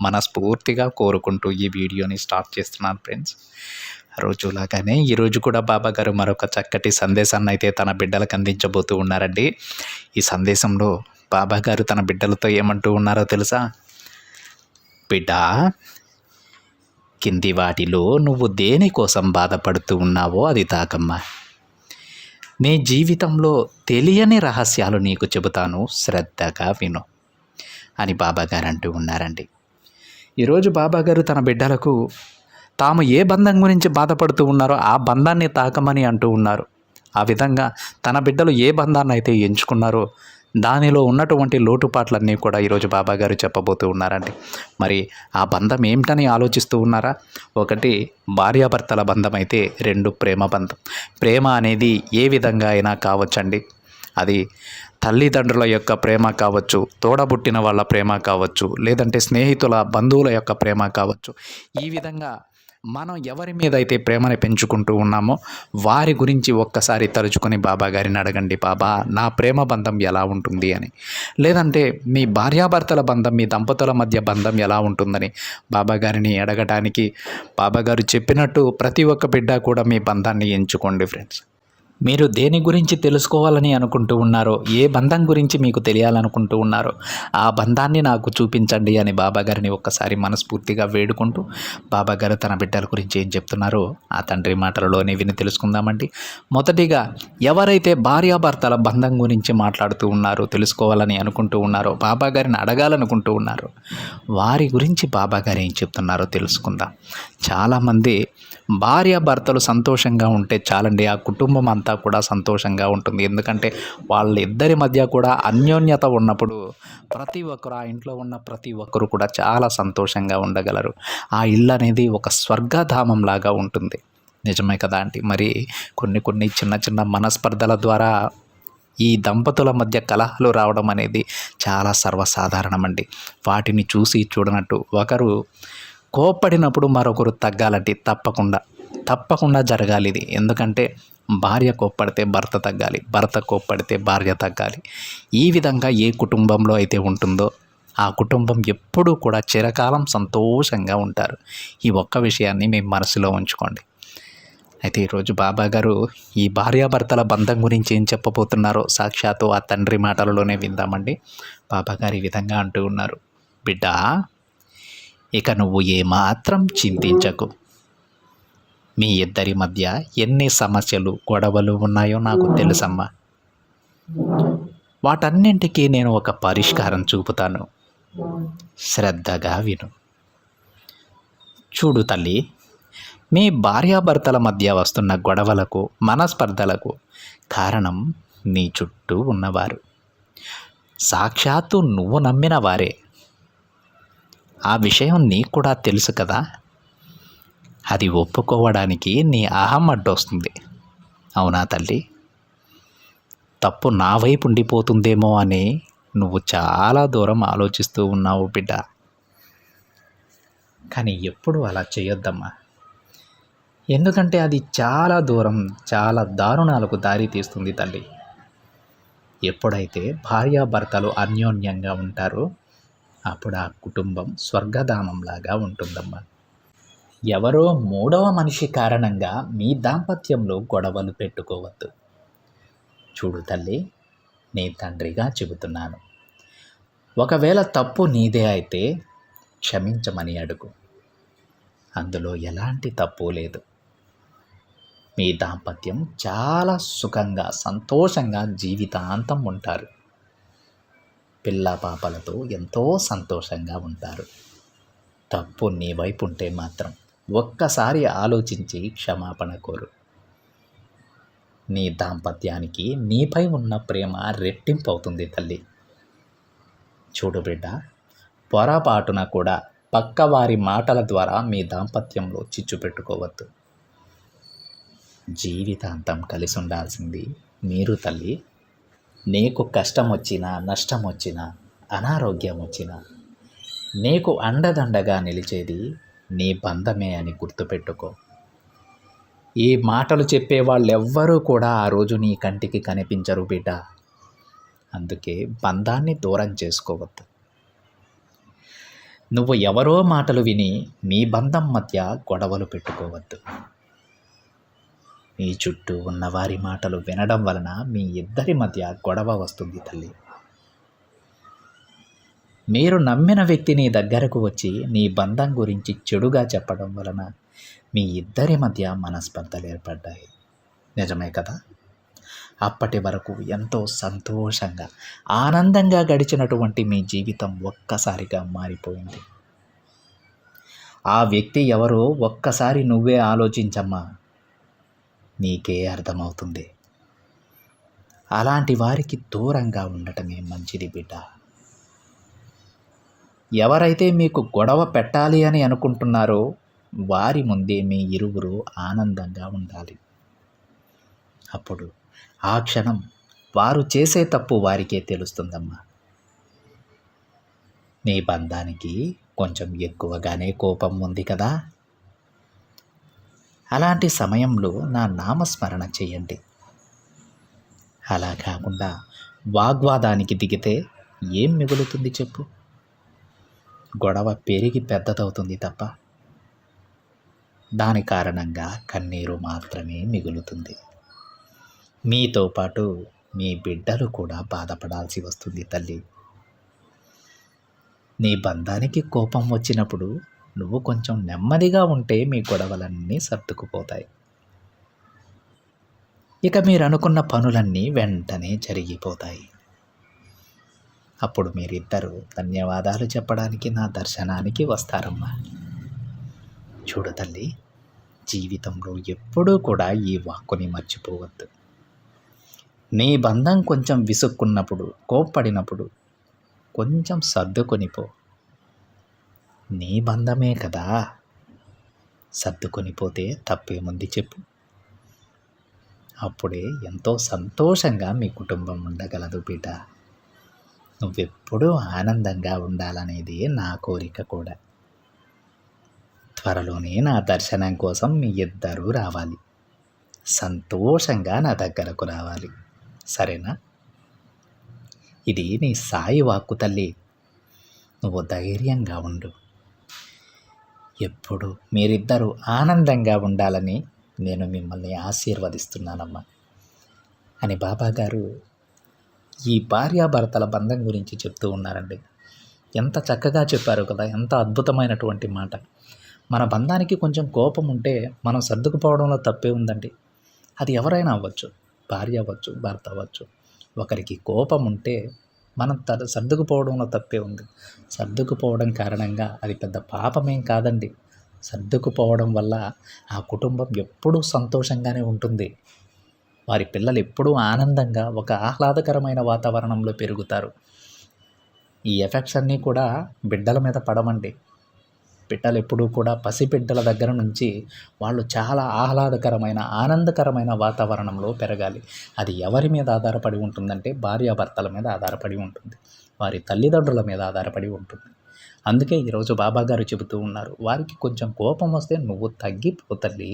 మనస్ఫూర్తిగా కోరుకుంటూ ఈ వీడియోని స్టార్ట్ చేస్తున్నాను ఫ్రెండ్స్. రోజులాగానే ఈరోజు కూడా బాబా గారు మరొక చక్కటి సందేశాన్ని అయితే తన బిడ్డలకు అందించబోతూ ఉన్నారండి. ఈ సందేశంలో బాబా గారు తన బిడ్డలతో ఏమంటూ ఉన్నారో తెలుసా? బిడ్డ కింది వాటిలో నువ్వు దేనికోసం బాధపడుతూ ఉన్నావో అది తాకమ్మా. నీ జీవితంలో తెలియని రహస్యాలు నీకు చెబుతాను శ్రద్ధగా విను అని బాబాగారు అంటూ ఉన్నారండి. ఈరోజు బాబా గారు తన బిడ్డలకు తాము ఏ బంధం గురించి బాధపడుతూ ఉన్నారో ఆ బంధాన్ని తాకమని అంటూ ఉన్నారు. ఆ విధంగా తన బిడ్డలు ఏ బంధాన్ని అయితే ఎంచుకున్నారో దానిలో ఉన్నటువంటి లోటుపాట్లన్నీ కూడా ఈరోజు బాబా గారు చెప్పబోతూ ఉన్నారండి. మరి ఆ బంధం ఏమిటని ఆలోచిస్తూ ఉన్నారా? ఒకటి భార్యాభర్తల బంధం అయితే రెండు ప్రేమ బంధం. ప్రేమ అనేది ఏ విధంగా అయినా కావచ్చండి. అది తల్లిదండ్రుల యొక్క ప్రేమ కావచ్చు తోడబుట్టిన వాళ్ళ ప్రేమ కావచ్చు లేదంటే స్నేహితుల బంధువుల యొక్క ప్రేమ కావచ్చు. ఈ విధంగా మనం ఎవరి మీద అయితే ప్రేమని పెంచుకుంటూ ఉన్నామో వారి గురించి ఒక్కసారి తలుచుకొని బాబా గారిని అడగండి బాబా నా ప్రేమ బంధం ఎలా ఉంటుంది? అని. లేదంటే మీ భార్యాభర్తల బంధం మీ దంపతుల మధ్య బంధం ఎలా ఉంటుందని? బాబా గారిని అడగటానికి బాబా గారు చెప్పినట్టు ప్రతి ఒక్క బిడ్డ కూడా మీ బంధాన్ని ఎంచుకోండి ఫ్రెండ్స్. మీరు దేని గురించి తెలుసుకోవాలని అనుకుంటూ ఉన్నారో ఏ బంధం గురించి మీకు తెలియాలనుకుంటూ ఉన్నారో ఆ బంధాన్ని నాకు చూపించండి అని బాబాగారిని ఒక్కసారి మనస్ఫూర్తిగా వేడుకుంటూ బాబాగారు తన బిడ్డల గురించి ఏం చెప్తున్నారో ఆ తండ్రి మాటలలోనే విని తెలుసుకుందామండి. మొదటిగా ఎవరైతే భార్యాభర్తల బంధం గురించి మాట్లాడుతూ ఉన్నారో తెలుసుకోవాలని అనుకుంటూ ఉన్నారో బాబాగారిని అడగాలనుకుంటూ ఉన్నారో వారి గురించి బాబాగారు ఏం చెప్తున్నారో తెలుసుకుందాం. చాలామంది భార్యాభర్తలు సంతోషంగా ఉంటే చాలండి ఆ కుటుంబం అంతా కూడా సంతోషంగా ఉంటుంది. ఎందుకంటే వాళ్ళిద్దరి మధ్య కూడా అన్యోన్యత ఉన్నప్పుడు ప్రతి ఒక్కరు ఆ ఇంట్లో ఉన్న ప్రతి ఒక్కరు కూడా చాలా సంతోషంగా ఉండగలరు. ఆ ఇల్లు అనేది ఒక స్వర్గధామం లాగా ఉంటుంది. నిజమే కదా అంటే మరి కొన్ని కొన్ని చిన్న చిన్న మనస్పర్ధల ద్వారా ఈ దంపతుల మధ్య కలహాలు రావడం అనేది చాలా సర్వసాధారణమండి. వాటిని చూసి చూడనట్టు ఒకరు కోప్పడినప్పుడు మరొకరు తగ్గాలంటే తప్పకుండా తప్పకుండా జరగాలి ఇది. ఎందుకంటే భార్య కోప్పడితే భర్త తగ్గాలి భర్త కోప్పడితే భార్య తగ్గాలి. ఈ విధంగా ఏ కుటుంబంలో అయితే ఉంటుందో ఆ కుటుంబం ఎప్పుడూ కూడా చిరకాలం సంతోషంగా ఉంటారు. ఈ ఒక్క విషయాన్ని మీ మనసులో ఉంచుకోండి. అయితే ఈరోజు బాబా గారు ఈ భార్యాభర్తల బంధం గురించి ఏం చెప్పబోతున్నారో సాక్షాత్తు ఆ తండ్రి మాటలలోనే విందామండి. బాబా గారు ఈ విధంగా అంటూ ఉన్నారు. బిడ్డా ఇక నువ్వు ఏమాత్రం చింతించకు. మీ ఇద్దరి మధ్య ఎన్ని సమస్యలు గొడవలు ఉన్నాయో నాకు తెలుసమ్మా. వాటన్నింటికీ నేను ఒక పరిష్కారం చూపుతాను. శ్రద్ధగా విను. చూడు తల్లి మీ భార్యాభర్తల మధ్య వస్తున్న గొడవలకు మనస్పర్ధలకు కారణం నీ చుట్టూ ఉన్నవారు. సాక్షాత్తు నువ్వు నమ్మిన వారే. ఆ విషయం నీకు కూడా తెలుసు కదా. అది ఒప్పుకోవడానికి నీ అహం అడ్డొస్తుంది. అవునా తల్లి? తప్పు నా వైపు ఉండిపోతుందేమో అని నువ్వు చాలా దూరం ఆలోచిస్తూ ఉన్నావు బిడ్డ. కానీ ఎప్పుడు అలా చేయొద్దమ్మా. ఎందుకంటే అది చాలా దూరం చాలా దారుణాలకు దారి తీస్తుంది తల్లి. ఎప్పుడైతే భార్యాభర్తలు అన్యోన్యంగా ఉంటారో అప్పుడు ఆ కుటుంబం స్వర్గధామంలాగా ఉంటుందమ్మా. ఎవరో మూడవ మనిషి కారణంగా మీ దాంపత్యంలో గొడవలు పెట్టుకోవద్దు. చూడు తల్లి నీ తండ్రిగా చెబుతున్నాను. ఒకవేళ తప్పు నీదే అయితే క్షమించమని అడుగు. అందులో ఎలాంటి తప్పు లేదు. మీ దాంపత్యం చాలా సుఖంగా సంతోషంగా జీవితాంతం ఉంటారు. పిల్ల పాపలతో ఎంతో సంతోషంగా ఉంటారు. తప్పు నీ వైపు ఉంటే మాత్రం ఒక్కసారి ఆలోచించి క్షమాపణ కోరు. నీ దాంపత్యానికి నీపై ఉన్న ప్రేమ రెట్టింపు అవుతుంది తల్లి. చూడు బిడ్డ పొరపాటున కూడా పక్కవారి మాటల ద్వారా మీ దాంపత్యంలో చిచ్చు పెట్టుకోవద్దు. జీవితాంతం కలిసి ఉండాల్సింది మీరు తల్లి. నీకు కష్టం వచ్చినా నష్టం వచ్చినా అనారోగ్యం వచ్చినా నీకు అండదండగా నిలిచేది నీ బంధమే అని గుర్తుపెట్టుకో. ఈ మాటలు చెప్పే వాళ్ళెవ్వరూ కూడా ఆ రోజు నీ కంటికి కనిపించరు బిడ్డ. అందుకే బంధాన్ని దూరం చేసుకోవద్దు. నువ్వు ఎవరో మాటలు విని మీ బంధం మధ్య గొడవలు పెట్టుకోవద్దు. మీ చుట్టూ ఉన్నవారి మాటలు వినడం వలన మీ ఇద్దరి మధ్య గొడవ వస్తుంది తల్లి. మీరు నమ్మిన వ్యక్తి నీ దగ్గరకు వచ్చి నీ బంధం గురించి చెడుగా చెప్పడం వలన మీ ఇద్దరి మధ్య మనస్పర్ధలు ఏర్పడ్డాయి. నిజమే కదా? అప్పటి వరకు ఎంతో సంతోషంగా ఆనందంగా గడిచినటువంటి మీ జీవితం ఒక్కసారిగా మారిపోయింది. ఆ వ్యక్తి ఎవరో ఒక్కసారి నువ్వే ఆలోచించమ్మా. నీకే అర్థమవుతుంది. అలాంటి వారికి దూరంగా ఉండటమే మంచిది బిడ్డ. ఎవరైతే మీకు గొడవ పెట్టాలి అని అనుకుంటున్నారో వారి ముందే మీ ఇరువురు ఆనందంగా ఉండాలి. అప్పుడు ఆ క్షణం వారు చేసే తప్పు వారికే తెలుస్తుందమ్మా. నీ బంధానికి కొంచెం ఎక్కువగానే కోపం ఉంది కదా. అలాంటి సమయంలో నా నామస్మరణ చేయండి. అలా కాకుండా వాగ్వాదానికి దిగితే ఏం మిగులుతుంది చెప్పు. గొడవ పెరిగి పెద్దదవుతుంది తప్ప దాని కారణంగా కన్నీరు మాత్రమే మిగులుతుంది. మీతో పాటు మీ బిడ్డలు కూడా బాధపడాల్సి వస్తుంది తల్లి. నీ బంధానికి కోపం వచ్చినప్పుడు నువ్వు కొంచెం నెమ్మదిగా ఉంటే మీ గొడవలన్నీ సర్దుకుపోతాయి. ఇక మీరు అనుకున్న పనులన్నీ వెంటనే జరిగిపోతాయి. అప్పుడు మీరిద్దరూ ధన్యవాదాలు చెప్పడానికి నా దర్శనానికి వస్తారమ్మా. చూడు తల్లి జీవితంలో ఎప్పుడూ కూడా ఈ వాక్కుని మర్చిపోవద్దు. నీ బంధం కొంచెం విసుక్కున్నప్పుడు కోప్పడినప్పుడు కొంచెం సర్దుకొనిపో నీ బంధమే కదా. సర్దుకొనిపోతే తప్పేముంది చెప్పు. అప్పుడే ఎంతో సంతోషంగా మీ కుటుంబం ఉండగలదు బిడ్డ నువ్వెప్పుడూ ఆనందంగా ఉండాలనేది నా కోరిక కూడా. త్వరలోనే నా దర్శనం కోసం మీ ఇద్దరూ రావాలి. సంతోషంగా నా దగ్గరకు రావాలి. సరేనా? ఇది నీ సాయి వాక్కు తల్లి. నువ్వు ధైర్యంగా ఉండు. ఎప్పుడు మీరిద్దరూ ఆనందంగా ఉండాలని నేను మిమ్మల్ని ఆశీర్వదిస్తున్నానమ్మా. అని బాబాగారు ఈ భార్యాభర్తల బంధం గురించి చెప్తూ ఉన్నారండి. ఎంత చక్కగా చెప్పారు కదా ఎంత అద్భుతమైనటువంటి మాట. మన బంధానికి కొంచెం కోపం ఉంటే మనం సర్దుకుపోవడంలో తప్పే ఉందండి. అది ఎవరైనా అవ్వచ్చు భార్య అవ్వచ్చు భర్త అవ్వచ్చు. ఒకరికి కోపం ఉంటే మనం త సర్దుకుపోవడంలో తప్పే ఉంది. సర్దుకుపోవడం కారణంగా అది పెద్ద పాపమేం కాదండి. సర్దుకుపోవడం వల్ల ఆ కుటుంబం ఎప్పుడూ సంతోషంగానే ఉంటుంది. వారి పిల్లలు ఎప్పుడూ ఆనందంగా ఒక ఆహ్లాదకరమైన వాతావరణంలో పెరుగుతారు. ఈ ఎఫెక్ట్స్ అన్నీ కూడా బిడ్డల మీద పడమండి బిడ్డలు ఎప్పుడూ కూడా పసిబిడ్డల దగ్గర నుంచి వాళ్ళు చాలా ఆహ్లాదకరమైన ఆనందకరమైన వాతావరణంలో పెరగాలి. అది ఎవరి మీద ఆధారపడి ఉంటుందంటే భార్యాభర్తల మీద ఆధారపడి ఉంటుంది. వారి తల్లిదండ్రుల మీద ఆధారపడి ఉంటుంది. అందుకే ఈరోజు బాబాగారు చెబుతూ ఉన్నారు వారికి కొంచెం కోపం వస్తే నువ్వు తగ్గిపో తల్లి.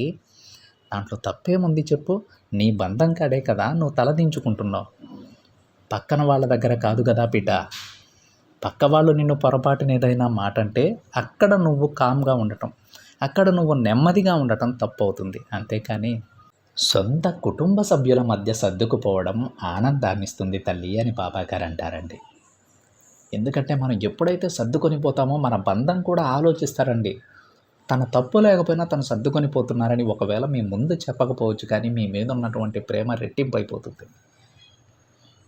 దాంట్లో తప్పేముంది చెప్పు? నీ బంధం కాడే కదా నువ్వు తలదించుకుంటున్నావు పక్కన వాళ్ళ దగ్గర కాదు కదా బిడ్డ. పక్క వాళ్ళు నిన్ను పొరపాటున ఏదైనా మాట అంటే అక్కడ నువ్వు కామ్గా ఉండటం. అక్కడ నువ్వు నెమ్మదిగా ఉండటం తప్పు అవుతుంది అంతేకాని సొంత కుటుంబ సభ్యుల మధ్య సర్దుకుపోవడం ఆనందాన్ని ఇస్తుంది తల్లి అని బాబాగారు అంటారండి ఎందుకంటే మనం ఎప్పుడైతే సర్దుకొని పోతామో మన బంధం కూడా ఆలోచిస్తారండి. తన తప్పు లేకపోయినా తను సర్దుకొని పోతున్నారని ఒకవేళ మీ ముందు చెప్పకపోవచ్చు కానీ మీ మీద ఉన్నటువంటి ప్రేమ రెట్టింపు అయిపోతుంది.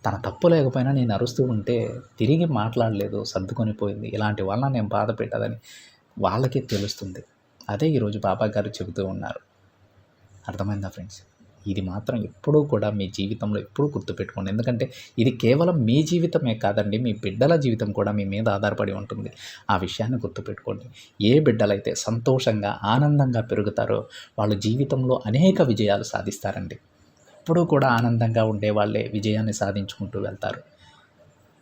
తన తప్పు లేకపోయినా నేను అరుస్తూ ఉంటే తిరిగి మాట్లాడలేదు సర్దుకొని పోయింది. ఇలాంటి వలన నేను బాధ పెట్టదని వాళ్ళకి తెలుస్తుంది. అదే ఈరోజు బాబా గారు చెబుతూ ఉన్నారు. అర్థమైందా ఫ్రెండ్స్? ఇది మాత్రం ఎప్పుడూ కూడా మీ జీవితంలో ఎప్పుడూ గుర్తుపెట్టుకోండి. ఎందుకంటే ఇది కేవలం మీ జీవితమే కాదండి మీ బిడ్డల జీవితం కూడా మీ మీద ఆధారపడి ఉంటుంది. ఆ విషయాన్ని గుర్తుపెట్టుకోండి. ఏ బిడ్డలైతే సంతోషంగా ఆనందంగా పెరుగుతారో వాళ్ళు జీవితంలో అనేక విజయాలు సాధిస్తారండి. ఎప్పుడూ కూడా ఆనందంగా ఉండే వాళ్ళే విజయాన్ని సాధించుకుంటూ వెళ్తారు.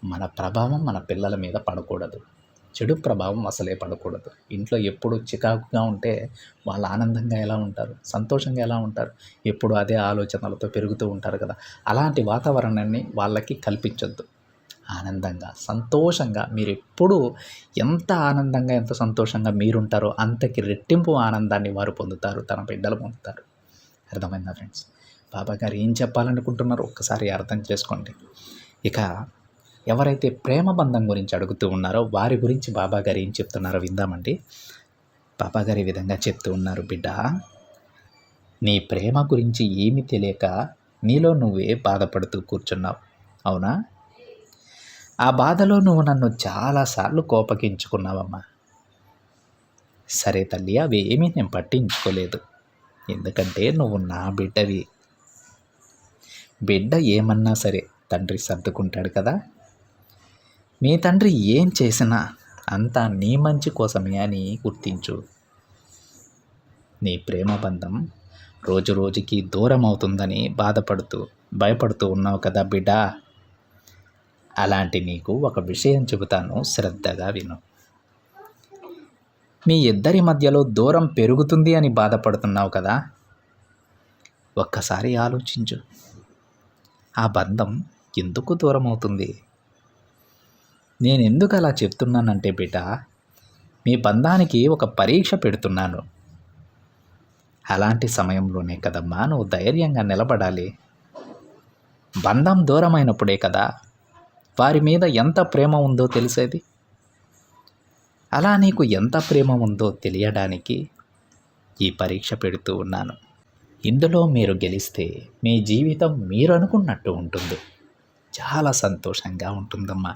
మన ప్రభావం మన పిల్లల మీద పడకూడదు. చెడు ప్రభావం అసలే పడకూడదు. ఇంట్లో ఎప్పుడు చికాకుగా ఉంటే వాళ్ళు ఆనందంగా ఎలా ఉంటారు? సంతోషంగా ఎలా ఉంటారు? ఎప్పుడు అదే ఆలోచనలతో పెరుగుతూ ఉంటారు కదా. అలాంటి వాతావరణాన్ని వాళ్ళకి కల్పించొద్దు. ఆనందంగా సంతోషంగా మీరు ఎప్పుడు ఎంత ఆనందంగా ఎంత సంతోషంగా మీరుంటారో అంతకి రెట్టింపు ఆనందాన్ని వారు పొందుతారు తన బిడ్డలు పొందుతారు. అర్థమైందా ఫ్రెండ్స్? బాబా గారు ఏం చెప్పాలనుకుంటున్నారు ఒక్కసారి అర్థం చేసుకోండి. ఇక ఎవరైతే ప్రేమ బంధం గురించి అడుగుతూ ఉన్నారో వారి గురించి బాబా గారు ఏం చెప్తున్నారో విందామండి. బాబా గారు ఈ విధంగా చెప్తూ ఉన్నారు బిడ్డ నీ ప్రేమ గురించి ఏమి తెలియక నీలో నువ్వే బాధపడుతూ కూర్చున్నావు అవునా? ఆ బాధలో నువ్వు నన్ను చాలాసార్లు కోపగించుకున్నావమ్మా. సరే తల్లి అవి ఏమీ నేను పట్టించుకోలేదు. ఎందుకంటే నువ్వు నా బిడ్డవి. బిడ్డ ఏమన్నా సరే తండ్రి సర్దుకుంటాడు కదా. మీ తండ్రి ఏం చేసినా అంతా నీ మంచి కోసమే అని గుర్తించు. నీ ప్రేమ బంధం రోజు రోజుకి దూరం అవుతుందని బాధపడుతూ భయపడుతూ ఉన్నావు కదా బిడ్డ. అలాంటి నీకు ఒక విషయం చెబుతాను శ్రద్ధగా విను. మీ ఇద్దరి మధ్యలో దూరం పెరుగుతుంది అని బాధపడుతున్నావు కదా. ఒక్కసారి ఆలోచించు. ఆ బంధం ఎందుకు దూరం అవుతుంది నేను ఎందుకు అలా చెప్తున్నానంటే బిడ్డ మీ బంధానికి ఒక పరీక్ష పెడుతున్నాను. అలాంటి సమయంలోనే కదమ్మా నువ్వు ధైర్యంగా నిలబడాలి. బంధం దూరమైనప్పుడే కదా వారి మీద ఎంత ప్రేమ ఉందో తెలిసేది? అలా నీకు ఎంత ప్రేమ ఉందో తెలియడానికి ఈ పరీక్ష పెడుతూ ఉన్నాను. ఇందులో మీరు గెలిస్తే మీ జీవితం మీరు అనుకున్నట్టు ఉంటుంది. చాలా సంతోషంగా ఉంటుందమ్మా.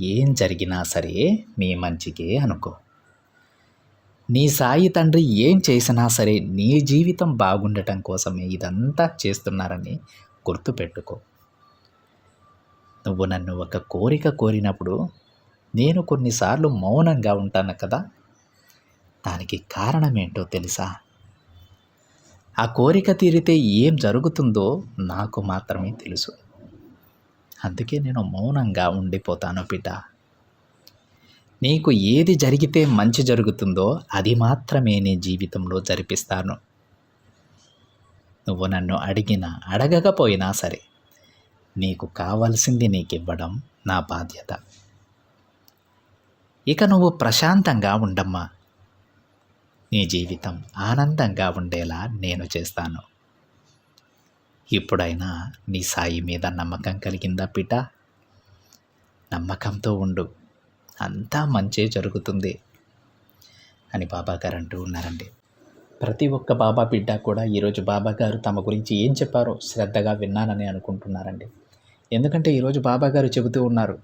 ఏం జరిగినా సరే మీ మంచికే అనుకో. నీ సాయి తండ్రి ఏం చేసినా సరే నీ జీవితం బాగుండటం కోసమే ఇదంతా చేస్తున్నారని గుర్తుపెట్టుకో నువ్వు నన్ను ఒక కోరిక కోరినప్పుడు నేను కొన్నిసార్లు మౌనంగా ఉంటాను కదా. దానికి కారణమేంటో తెలుసా? ఆ కోరిక తీరితే ఏం జరుగుతుందో నాకు మాత్రమే తెలుసు. అందుకే నేను మౌనంగా ఉండిపోతాను బిడ్డ నీకు ఏది జరిగితే మంచి జరుగుతుందో అది మాత్రమే నీ జీవితంలో జరిపిస్తాను. నువ్వు నన్ను అడిగినా అడగకపోయినా సరే నీకు కావాల్సింది నీకు ఇవ్వడం నా బాధ్యత. ఇక నువ్వు ప్రశాంతంగా ఉండమ్మా. నీ జీవితం ఆనందంగా ఉండేలా నేను చేస్తాను. ఇప్పుడైనా నీ సాయి మీద నమ్మకం కలిగిందా బిడ్డ నమ్మకంతో ఉండు. అంతా మంచే జరుగుతుంది అని బాబాగారు అంటూ ఉన్నారండి. ప్రతి ఒక్క బాబా బిడ్డ కూడా ఈరోజు బాబాగారు తమ గురించి ఏం చెప్పారో శ్రద్ధగా విన్నానని అనుకుంటున్నారండి. ఎందుకంటే ఈరోజు బాబాగారు చెబుతూ ఉన్నారు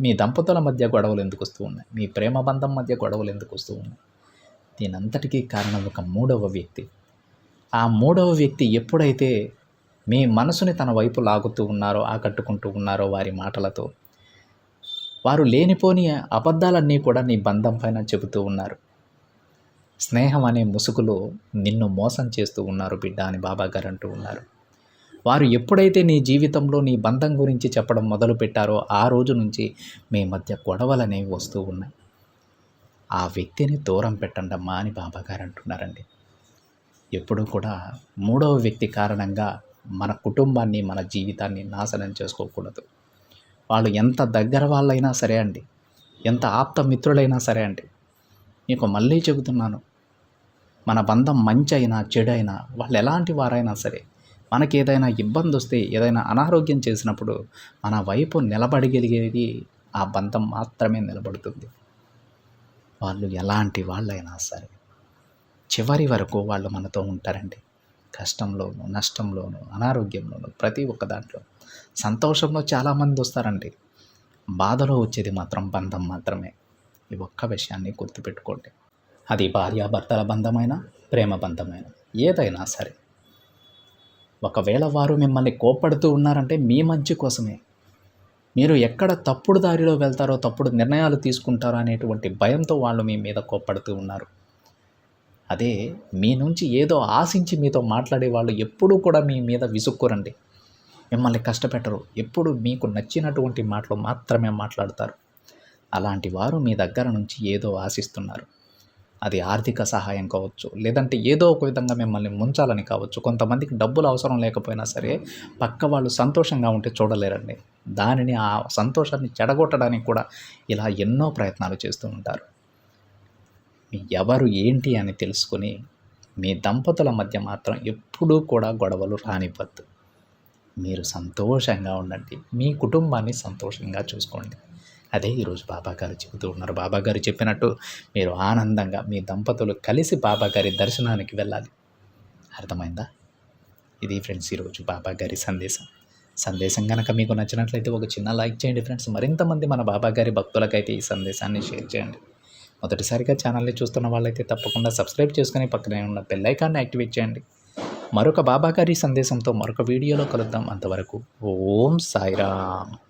మీ దంపతుల మధ్య గొడవలు ఎందుకు వస్తూ ఉన్నాయి? మీ ప్రేమ బంధం మధ్య గొడవలు ఎందుకు వస్తూ ఉన్నాయి? దీనంతటికీ కారణం ఒక మూడవ వ్యక్తి. ఆ మూడవ వ్యక్తి ఎప్పుడైతే మీ మనసుని తన వైపు లాగుతూ ఉన్నారో ఆకట్టుకుంటూ ఉన్నారో వారి మాటలతో. వారు లేనిపోని అబద్ధాలన్నీ కూడా నీ బంధం పైన చెబుతూ ఉన్నారు. స్నేహం అనే ముసుగులో నిన్ను మోసం చేస్తూ ఉన్నారు బిడ్డ అని బాబా గారు అంటూ ఉన్నారు. వారు ఎప్పుడైతే నీ జీవితంలో నీ బంధం గురించి చెప్పడం మొదలు పెట్టారో ఆ రోజు నుంచి మీ మధ్య గొడవలు అనేవి వస్తూ ఉన్నాయి. ఆ వ్యక్తిని దూరం పెట్టండమ్మా అని బాబాగారు అంటున్నారండి. ఎప్పుడూ కూడా మూడవ వ్యక్తి కారణంగా మన కుటుంబాన్ని మన జీవితాన్ని నాశనం చేసుకోకూడదు. వాళ్ళు ఎంత దగ్గర వాళ్ళైనా సరే అండి ఎంత ఆప్త మిత్రులైనా సరే అండి మీకు మళ్ళీ చెబుతున్నాను. మన బంధం మంచి అయినా చెడైనా వాళ్ళు ఎలాంటి వారైనా సరే మనకి ఏదైనా ఇబ్బంది వస్తే ఏదైనా అనారోగ్యం చేసినప్పుడు మన వైపు నిలబడగలిగేది ఆ బంధం మాత్రమే నిలబడుతుంది. వాళ్ళు ఎలాంటి వాళ్ళైనా సరే చివరి వరకు వాళ్ళు మనతో ఉంటారండి. కష్టంలోను నష్టంలోను అనారోగ్యంలోను ప్రతి ఒక్క దాంట్లో సంతోషంలో చాలామంది వస్తారండి. బాధలో వచ్చేది మాత్రం బంధం మాత్రమే. ఈ ఒక్క విషయాన్ని గుర్తుపెట్టుకోండి. అది భార్యాభర్తల బంధమైన ప్రేమ బంధమైన ఏదైనా సరే. ఒకవేళ వారు మిమ్మల్ని కోప్పడుతూ ఉన్నారంటే మీ మంచి కోసమే. మీరు ఎక్కడ తప్పుడు దారిలో వెళ్తారో తప్పుడు నిర్ణయాలు తీసుకుంటారో అనేటువంటి భయంతో వాళ్ళు మీ మీద కోప్పడుతూ ఉన్నారు. అదే మీ నుంచి ఏదో ఆశించి మీతో మాట్లాడే వాళ్ళు ఎప్పుడూ కూడా మీ మీద విసుక్కురండి. మిమ్మల్ని కష్టపెట్టరు. ఎప్పుడు మీకు నచ్చినటువంటి మాటలు మాత్రమే మాట్లాడతారు. అలాంటి వారు మీ దగ్గర నుంచి ఏదో ఆశిస్తున్నారు. అది ఆర్థిక సహాయం కావచ్చు లేదంటే ఏదో ఒక విధంగా మిమ్మల్ని ముంచాలని కావచ్చు. కొంతమందికి డబ్బులు అవసరం లేకపోయినా సరే పక్క వాళ్ళు సంతోషంగా ఉంటే చూడలేరండి. దానిని ఆ సంతోషాన్ని చెడగొట్టడానికి కూడా ఇలా ఎన్నో ప్రయత్నాలు చేస్తూ ఉంటారు. ఎవరు ఏంటి అని తెలుసుకొని మీ దంపతుల మధ్య మాత్రం ఎప్పుడూ కూడా గొడవలు రానివ్వద్దు. మీరు సంతోషంగా ఉండండి. మీ కుటుంబాన్ని సంతోషంగా చూసుకోండి. అదే ఈరోజు బాబాగారు చెబుతూ ఉన్నారు. బాబాగారు చెప్పినట్టు మీరు ఆనందంగా మీ దంపతులు కలిసి బాబాగారి దర్శనానికి వెళ్ళాలి. అర్థమైందా? ఇది ఫ్రెండ్స్ ఈరోజు బాబాగారి సందేశం. సందేశం కనుక మీకు నచ్చినట్లయితే ఒక చిన్న లైక్ చేయండి ఫ్రెండ్స్. మరింతమంది మన బాబా గారి భక్తులకైతే ఈ సందేశాన్ని షేర్ చేయండి. మొదటిసారిగా ఛానల్ని చూస్తున్న వాళ్ళైతే తప్పకుండా సబ్స్క్రైబ్ చేసుకుని పక్కనే ఉన్న బెల్లైకాన్ని యాక్టివేట్ చేయండి. మరొక బాబా గారి సందేశంతో మరొక వీడియోలో కలుద్దాం. అంతవరకు ఓం సాయిరామ్.